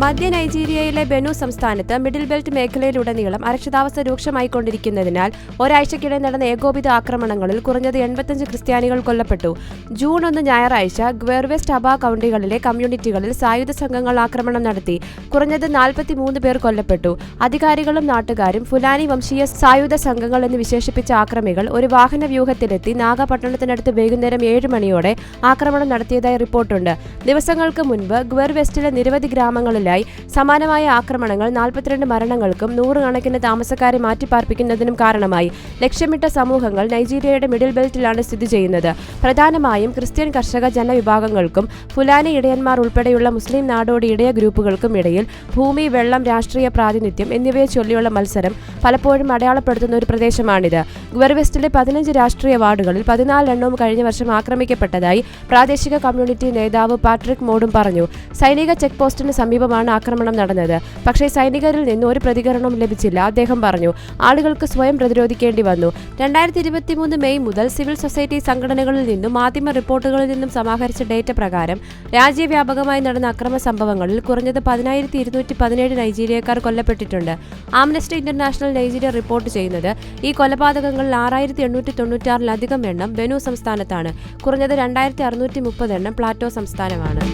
മധ്യ നൈജീരിയയിലെ ബെനു സംസ്ഥാനത്ത് middle belt മേഖലയിലുടനീളം അരക്ഷിതാവസ്ഥ രൂക്ഷമായിക്കൊണ്ടിരിക്കുന്നതിനാൽ ഒരാഴ്ചക്കിടെ നടന്ന ഏകോപിത ആക്രമണങ്ങളിൽ കുറഞ്ഞത് എൺപത്തഞ്ച് ക്രിസ്ത്യാനികൾ കൊല്ലപ്പെട്ടു. ജൂൺ ഒന്ന് ഞായറാഴ്ച ഗ്വേർവെസ്റ്റ് അബ കൗണ്ടികളിലെ കമ്മ്യൂണിറ്റികളിൽ സായുധ സംഘങ്ങൾ ആക്രമണം നടത്തി. കുറഞ്ഞത് നാൽപ്പത്തിമൂന്ന് പേർ കൊല്ലപ്പെട്ടു. അധികാരികളും നാട്ടുകാരും ഫുലാനി വംശീയ സായുധ സംഘങ്ങൾ എന്ന് വിശേഷിപ്പിച്ച ആക്രമികൾ ഒരു വാഹന വ്യൂഹത്തിലെത്തി നാഗപട്ടണത്തിനടുത്ത് വൈകുന്നേരം ഏഴ് മണിയോടെ ആക്രമണം നടത്തിയതായി റിപ്പോർട്ടുണ്ട്. ദിവസങ്ങൾക്ക് മുൻപ് ഗ്വർ വെസ്റ്റിലെ നിരവധി ഗ്രാമങ്ങളിലായി സമാനമായ ആക്രമണങ്ങൾ നാൽപ്പത്തിരണ്ട് മരണങ്ങൾക്കും നൂറുകണക്കിന് താമസക്കാരെ മാറ്റിപ്പാർപ്പിക്കുന്നതിനും കാരണമായി ലക്ഷ്യമിട്ട സമൂഹങ്ങൾ നൈജീരിയയുടെ മിഡിൽ ബെൽറ്റിലാണ് സ്ഥിതി ചെയ്യുന്നത്. പ്രധാനമായും ക്രിസ്ത്യൻ കർഷക ജനവിഭാഗങ്ങൾക്കും ഫുലാനി ഇടയന്മാർ ഉൾപ്പെടെയുള്ള മുസ്ലിം നാടോടി ഇടയ ഗ്രൂപ്പുകൾക്കും ഇടയിൽ ഭൂമി വെള്ളം രാഷ്ട്രീയ പ്രാതിനിധ്യം എന്നിവയെ ചൊല്ലിയുള്ള മത്സരം പലപ്പോഴും അടയാളപ്പെടുത്തുന്ന ഒരു പ്രദേശമാണിത്. ഗുവർവെസ്റ്റിലെ പതിനഞ്ച് രാഷ്ട്രീയ വാർഡുകളിൽ പതിനാലെണ്ണവും കഴിഞ്ഞ വർഷം ആക്രമിക്കപ്പെട്ടതായി പ്രാദേശിക കമ്മ്യൂണിറ്റി നേതാവ് പാട്രിക് മോഡും പറഞ്ഞു. സൈനിക ചെക്ക് പോസ്റ്റിന് സമീപമാണ് ആക്രമണം നടന്നത്. പക്ഷേ സൈനികരിൽ നിന്ന് ഒരു പ്രതികരണവും ലഭിച്ചില്ല അദ്ദേഹം പറഞ്ഞു. ആളുകൾക്ക് സ്വയം പ്രതിരോധിക്കേണ്ടി വന്നു. രണ്ടായിരത്തി ഇരുപത്തിമൂന്ന് മെയ് മുതൽ സിവിൽ സൊസൈറ്റി സംഘടനകളിൽ നിന്നും മാധ്യമ റിപ്പോർട്ടുകളിൽ നിന്നും സമാഹരിച്ച ഡേറ്റ പ്രകാരം രാജ്യവ്യാപകമായി നടന്ന അക്രമ സംഭവങ്ങളിൽ കുറഞ്ഞത് പതിനായിരത്തി ഇരുന്നൂറ്റി പതിനേഴ് നൈജീരിയക്കാർ കൊല്ലപ്പെട്ടിട്ടുണ്ട്. ആംനസ്റ്റി ഇന്റർനാഷണൽ നൈജീരിയ റിപ്പോർട്ട് ചെയ്യുന്നത് ഈ കൊലപാതകങ്ങളിൽ ആറായിരത്തി എണ്ണൂറ്റി തൊണ്ണൂറ്റാറിലധികം എണ്ണം ബെനു സംസ്ഥാനത്താണ്. കുറഞ്ഞത് രണ്ടായിരത്തി അറുന്നൂറ്റി മുപ്പത് എണ്ണം പ്ലാറ്റോ സംസ്ഥാനമാണ്.